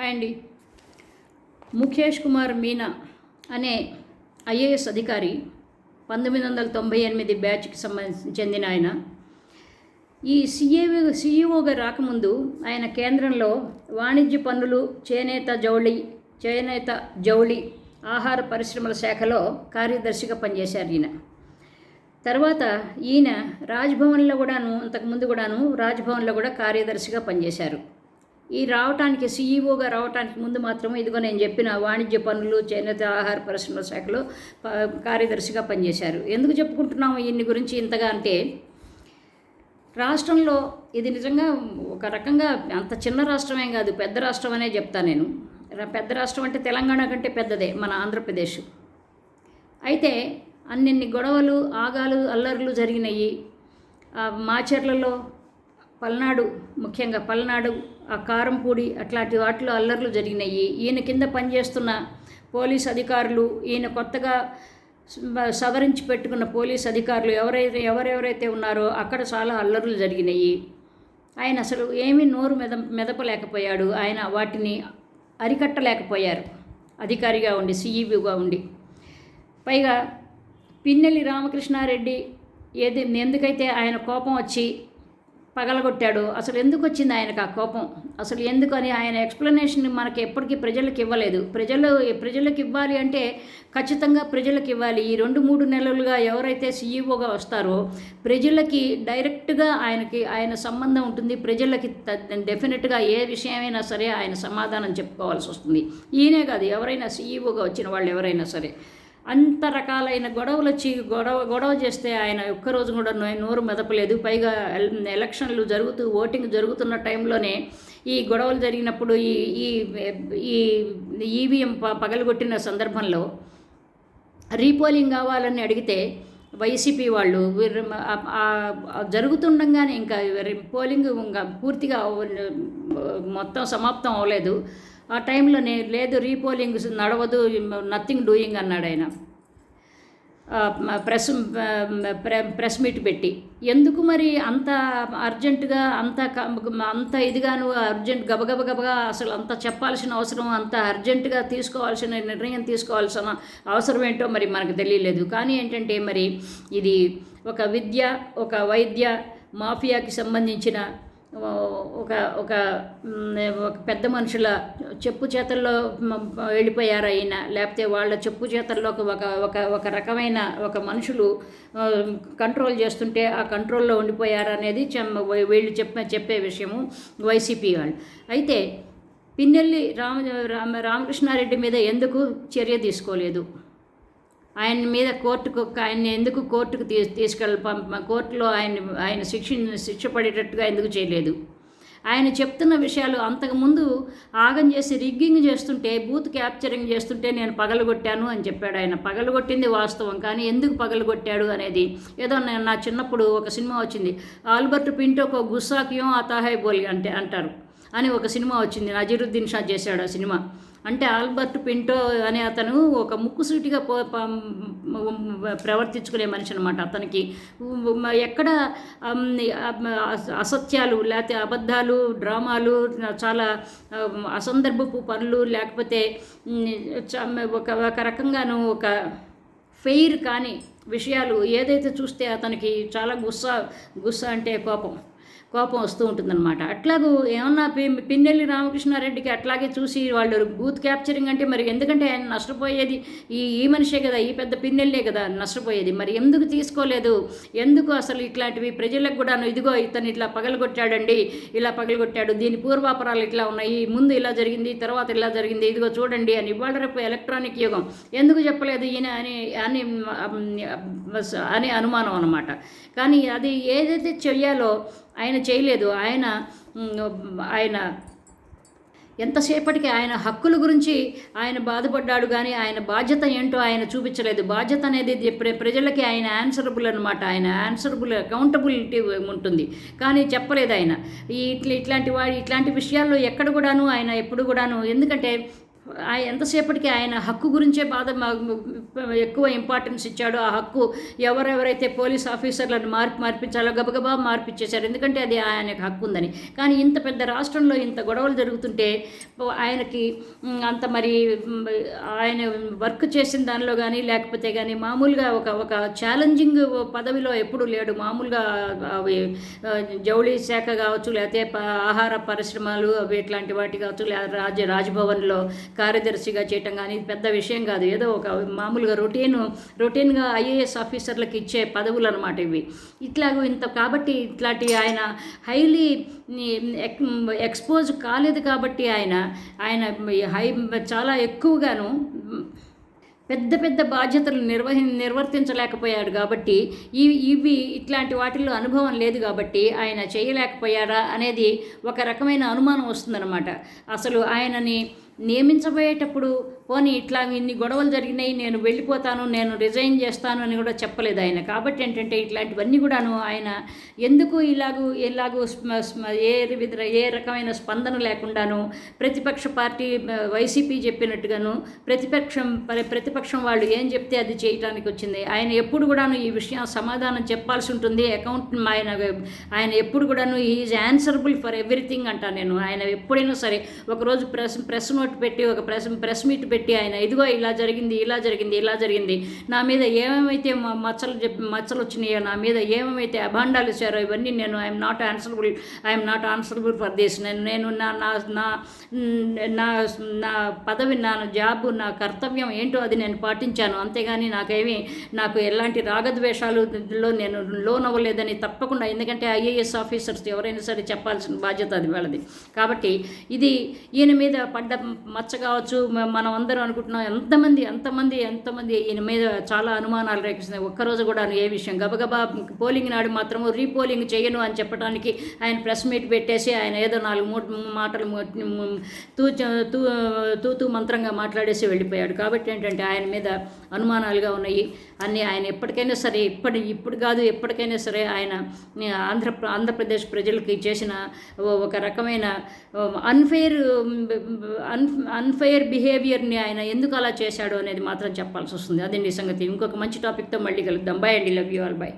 Hi అండి ముఖేష్ కుమార్ మీనా అనే IAS అధికారి పంతొమ్మిది వందల తొంభై ఎనిమిది బ్యాచ్కి సంబంధించి చెందిన ఆయన. ఈ సిఏ సిఇఓగా రాకముందు ఆయన కేంద్రంలో వాణిజ్య పన్నులు చేనేత జౌళి చేనేత జౌళి ఆహార పరిశ్రమల శాఖలో కార్యదర్శిగా పనిచేశారు ఈయన. తర్వాత ఈయన రాజ్భవన్లో కూడాను అంతకుముందు కూడాను రాజ్భవన్లో కూడా కార్యదర్శిగా పనిచేశారు. ఈ రావటానికి సీఈఓగా రావటానికి ముందు మాత్రం ఇదిగో నేను చెప్పిన వాణిజ్య పనులు చేనేత ఆహార పరిశ్రమల శాఖలో ప- కార్యదర్శిగా పనిచేశారు. ఎందుకు చెప్పుకుంటున్నాము ఇన్ని గురించి ఇంతగా అంటే రాష్ట్రంలో ఇది నిజంగా ఒక రకంగా అంత చిన్న రాష్ట్రమేం కాదు పెద్ద రాష్ట్రం అనే చెప్తా నేను. పెద్ద రాష్ట్రం అంటే తెలంగాణ కంటే పెద్దదే మన ఆంధ్రప్రదేశ్. అయితే అన్నిన్ని గొడవలు ఆగాలు అల్లర్లు జరిగినాయి. ఆ మాచర్లలో పల్నాడు ముఖ్యంగా పల్నాడు ఆ కారంపూడి అట్లాంటి వాటిలో అల్లర్లు జరిగినాయి. ఈయన కింద పనిచేస్తున్న పోలీస్ అధికారులు ఈయన కొత్తగా సవరించి పెట్టుకున్న పోలీస్ అధికారులు ఎవరైతే ఎవరెవరైతే ఉన్నారో అక్కడ చాలా అల్లర్లు జరిగినాయి. ఆయన అసలు ఏమీ నోరు మెద మెదపలేకపోయాడు. ఆయన వాటిని అరికట్టలేకపోయారు. అధికారిగా ఉండి సీఈబీగా ఉండి. పైగా పిన్నెల్లి రామకృష్ణారెడ్డి ఏది ఎందుకైతే ఆయన కోపం వచ్చి పగలగొట్టాడు. అసలు ఎందుకు వచ్చింది ఆయనకు ఆ కోపం? అసలు ఎందుకని ఆయన ఎక్స్ప్లెనేషన్ మనకి ఎప్పటికీ ప్రజలకు ఇవ్వలేదు. ప్రజలు ప్రజలకు ఇవ్వాలి అంటే ఖచ్చితంగా ప్రజలకు ఇవ్వాలి. ఈ రెండు మూడు నెలలుగా ఎవరైతే సీఈఓగా వస్తారో ప్రజలకి డైరెక్ట్గా ఆయనకి ఆయన సంబంధం ఉంటుంది. ప్రజలకి డెఫినెట్గా ఏ విషయమైనా సరే ఆయన సమాధానం చెప్పుకోవాల్సి వస్తుంది. ఈయనే కాదు ఎవరైనా సీఈఓగా వచ్చిన వాళ్ళు ఎవరైనా సరే. అంత రకాలైన గొడవలు వచ్చి గొడవ గొడవ చేస్తే ఆయన ఒక్కరోజు కూడా నో- నోరు మెదపలేదు. పైగా ఎల్- ఎలక్షన్లు జరుగుతూ ఓటింగ్ జరుగుతున్న టైంలోనే ఈ గొడవలు జరిగినప్పుడు ఈ ఈ ఈ ఈవీఎం ప పగలగొట్టిన సందర్భంలో రీపోలింగ్ కావాలని అడిగితే వైసీపీ వాళ్ళు వీరు జరుగుతుండగానే ఇంకా పోలింగ్ ఇంకా పూర్తిగా మొత్తం సమాప్తం అవ్వలేదు. ఆ టైంలో నేను లేదు రీపోలింగ్ నడవదు నథింగ్ డూయింగ్ అన్నాడు ఆయన. ప్రెస్ ప్రె- ప్రెస్ మీట్ పెట్టి. ఎందుకు మరి అంత అర్జెంటుగా అంత క- అంత ఇదిగాను అర్జెంట్ గబగబ గబగా అసలు అంత చెప్పాల్సిన అవసరం అంత అర్జెంటుగా తీసుకోవాల్సిన నిర్ణయం తీసుకోవాల్సిన అవసరం ఏంటో మరి మనకు తెలియలేదు. కానీ ఏంటంటే మరి ఇది ఒక విద్య ఒక వైద్య మాఫియాకి సంబంధించిన ఒక ఒక ఒక పెద్ద మనుషుల చెప్పు చేతల్లో వెళ్ళిపోయారైనా వెళ్ళిపోయారు అయినా లేకపోతే వాళ్ళ చెప్పు చేతల్లో ఒక ఒక ఒక రకమైన ఒక మనుషులు కంట్రోల్ చేస్తుంటే ఆ కంట్రోల్లో ఉండిపోయారు అనేది వీళ్ళు చెప్పే చెప్పే విషయము వైసీపీ వాళ్ళు. అయితే పిన్నెల్లి రామ రామ రామకృష్ణారెడ్డి మీద ఎందుకు చర్య తీసుకోలేదు? ఆయన మీద కోర్టుకు ఆయన ఎందుకు కోర్టుకు తీ తీసుకెళ్ళ పంప కోర్టులో ఆయన ఆయన శిక్ష శిక్ష పడేటట్టుగా ఎందుకు చేయలేదు? ఆయన చెప్తున్న విషయాలు అంతకుముందు ఆగం చేసి రిగ్గింగ్ చేస్తుంటే బూత్ క్యాప్చరింగ్ చేస్తుంటే నేను పగలగొట్టాను అని చెప్పాడు ఆయన. పగలగొట్టింది వాస్తవం కానీ ఎందుకు పగలగొట్టాడు అనేది? ఏదో నేను నా చిన్నప్పుడు ఒక సినిమా వచ్చింది. ఆల్బర్ట్ పింటోకో గుస్సాకియం అతాహాయ్ బోలి అంటే అంటారు. అని ఒక సినిమా వచ్చింది. నజీరుద్దీన్ షా చేశాడు ఆ సినిమా. అంటే ఆల్బర్ట్ పింటో అనే అతను ఒక ముక్కుసూటిగా పో ప్రవర్తించుకునే మనిషి అనమాట అతనికి. ఎక్కడ అసత్యాలు లేకపోతే అబద్ధాలు డ్రామాలు చాలా అసందర్భపు పనులు లేకపోతే చ- ఒక ఒక రకంగాను ఒక ఫెయిర్ కానీ విషయాలు ఏదైతే చూస్తే అతనికి చాలా గుస్సా గుస్సా అంటే కోపం. కోపం వస్తూ ఉంటుందన్నమాట. అట్లాగూ ఏమన్నా పి పిన్నెల్లి రామకృష్ణారెడ్డికి అట్లాగే చూసి వాళ్ళు బూత్ క్యాప్చరింగ్ అంటే మరి ఎందుకంటే ఆయన నష్టపోయేది ఈ ఈ మనిషే కదా ఈ పెద్ద పిన్నెల్లే కదా నష్టపోయేది. మరి ఎందుకు తీసుకోలేదు? ఎందుకు అసలు ఇట్లాంటివి ప్రజలకు కూడాను ఇదిగో ఇతను ఇట్లా పగలగొట్టాడండి ఇలా పగలగొట్టాడు దీని పూర్వాపరాలు ఇట్లా ఉన్నాయి ముందు ఇలా జరిగింది తర్వాత ఇలా జరిగింది ఇదిగో చూడండి అని ఇవాళ రేపు ఎలక్ట్రానిక్ యుగం. ఎందుకు చెప్పలేదు ఈయన అని అని అని అనుమానం అనమాట కానీ అది ఏదైతే చెయ్యాలో ఆయన చేయలేదు. ఆయన ఆయన ఎంతసేపటికి ఆయన హక్కుల గురించి ఆయన బాధపడ్డాడు కానీ ఆయన బాధ్యత ఏంటో ఆయన చూపించలేదు. బాధ్యత అనేది ప్రజలకి ఆయన ఆన్సరబుల్ అనమాట ఆయన ఆన్సరబుల్ అకౌంటబిలిటీ ఉంటుంది. కానీ చెప్పలేదు ఆయన. ఈ ఇట్లా ఇట్లాంటి వాడి ఇట్లాంటి విషయాల్లో ఎక్కడ కూడాను ఆయన ఎప్పుడు కూడాను ఎందుకంటే ఎంతసేపటికి ఆయన హక్కు గురించే బాధ ఎక్కువ ఇంపార్టెన్స్ ఇచ్చాడు ఆ హక్కు ఎవరెవరైతే పోలీస్ ఆఫీసర్లను మార్పు మార్పించాలో గబగబా మార్పిచ్చేశారు. ఎందుకంటే అది ఆయనకు హక్కు ఉందని. కానీ ఇంత పెద్ద రాష్ట్రంలో ఇంత గొడవలు జరుగుతుంటే ఆయనకి అంత మరి ఆయన వర్క్ చేసిన దానిలో కానీ లేకపోతే కానీ మామూలుగా ఒక ఒక ఛాలెంజింగ్ పదవిలో ఎప్పుడు లేడు. మామూలుగా అవి జౌళి శాఖ కావచ్చు లేకపోతే ఆహార పరిశ్రమలు అవి ఇట్లాంటి వాటి కావచ్చు లేదా రాజ రాజ్భవన్లో కార్యదర్శిగా చేయటం కానీ ఇది పెద్ద విషయం కాదు. ఏదో ఒక మామూలుగా రొటీన్ రొటీన్గా ఐఏఎస్ ఆఫీసర్లకు ఇచ్చే పదవులు అనమాట ఇవి. ఇట్లాగూ ఇంత కాబట్టి ఇట్లాంటి ఆయన హైలీ ఎక్స్పోజ్ కాలేదు కాబట్టి ఆయన ఆయన హై చాలా ఎక్కువగాను పెద్ద పెద్ద బాధ్యతలు నిర్వహి నిర్వర్తించలేకపోయాడు కాబట్టి ఈ ఇవి ఇట్లాంటి వాటిల్లో అనుభవం లేదు కాబట్టి ఆయన చేయలేకపోయారా అనేది ఒక రకమైన అనుమానం వస్తుందన్నమాట. అసలు ఆయనని నియమించబోయేటప్పుడు పోనీ ఇట్లా ఇన్ని గొడవలు జరిగినాయి నేను వెళ్ళిపోతాను నేను రిజైన్ చేస్తాను అని కూడా చెప్పలేదు ఆయన. కాబట్టి ఏంటంటే ఇట్లాంటివన్నీ కూడాను ఆయన ఎందుకు ఇలాగూ ఇలాగూ స్మ- ఏ విధ ఏ రకమైన స్పందన లేకుండాను ప్రతిపక్ష పార్టీ వైసీపీ చెప్పినట్టుగాను ప్రతిపక్షం ప్రతిపక్షం వాళ్ళు ఏం చెప్తే అది చేయటానికి వచ్చింది. ఆయన ఎప్పుడు కూడాను ఈ విషయం సమాధానం చెప్పాల్సి ఉంటుంది. అకౌంట్ ఆయన ఆయన ఎప్పుడు కూడాను ఈజ్ ఆన్సరబుల్ ఫర్ ఎవ్రీథింగ్ అంటాను నేను. ఆయన ఎప్పుడైనా సరే ఒకరోజు ప్రెస్ ప్రెస్ నోట్ పెట్టి ఒక ప్రెస్ ప్రెస్ మీట్ పెట్టి ఆయన ఇదిగో ఇలా జరిగింది ఇలా జరిగింది ఇలా జరిగింది. నా మీద ఏమేమైతే మచ్చలు చెప్పి మచ్చలు వచ్చినాయో నా మీద ఏమేమైతే అభాండాలు ఇచ్చారో ఇవన్నీ నేను I'm not answerable I'm not answerable for this. నేను నేను నా నా నా నా నా పదవి నా జాబ్ నా కర్తవ్యం ఏంటో అది నేను పాటించాను. అంతేగాని నాకేమీ నాకు ఎలాంటి రాగద్వేషాలలో నేను లోన్ అవ్వలేదని తప్పకుండా ఎందుకంటే ఐఏఎస్ ఆఫీసర్స్ ఎవరైనా సరే చెప్పాల్సిన బాధ్యత అది వాళ్ళది. కాబట్టి ఇది ఈయన మీద పడ్డ మచ్చ కావచ్చు మనం అందరం అనుకుంటున్నాం ఎంతమంది ఎంతమంది ఎంతమంది ఈయన మీద చాలా అనుమానాలు రేపిస్తున్నాయి. ఒక్కరోజు కూడా ఏ విషయం. గబగబా పోలింగ్ నాడు మాత్రము రీపోలింగ్ చేయను అని చెప్పడానికి ఆయన ప్రెస్ మీట్ పెట్టేసి ఆయన ఏదో నాలుగు మూడు మాటలు తూ తూ తూ తూతూ మంత్రంగా మాట్లాడేసి వెళ్ళిపోయాడు. కాబట్టి ఏంటంటే ఆయన మీద అనుమానాలుగా ఉన్నాయి. అన్నీ ఆయన ఎప్పటికైనా సరే ఇప్పటి ఇప్పుడు కాదు ఎప్పటికైనా సరే ఆయన ఆంధ్ర ఆంధ్రప్రదేశ్ ప్రజలకి చేసిన ఒక రకమైన అన్ఫెయిర్ అన్ అన్ఫెయిర్ బిహేవియర్ని ఆయన ఎందుకు అలా చేశాడు అనేది మాత్రం చెప్పాల్సి వస్తుంది. అదండి సంగతి. ఇంకొక మంచి టాపిక్తో మళ్ళీ కలుద్దాం. బాయ్ అండి. Love you all bye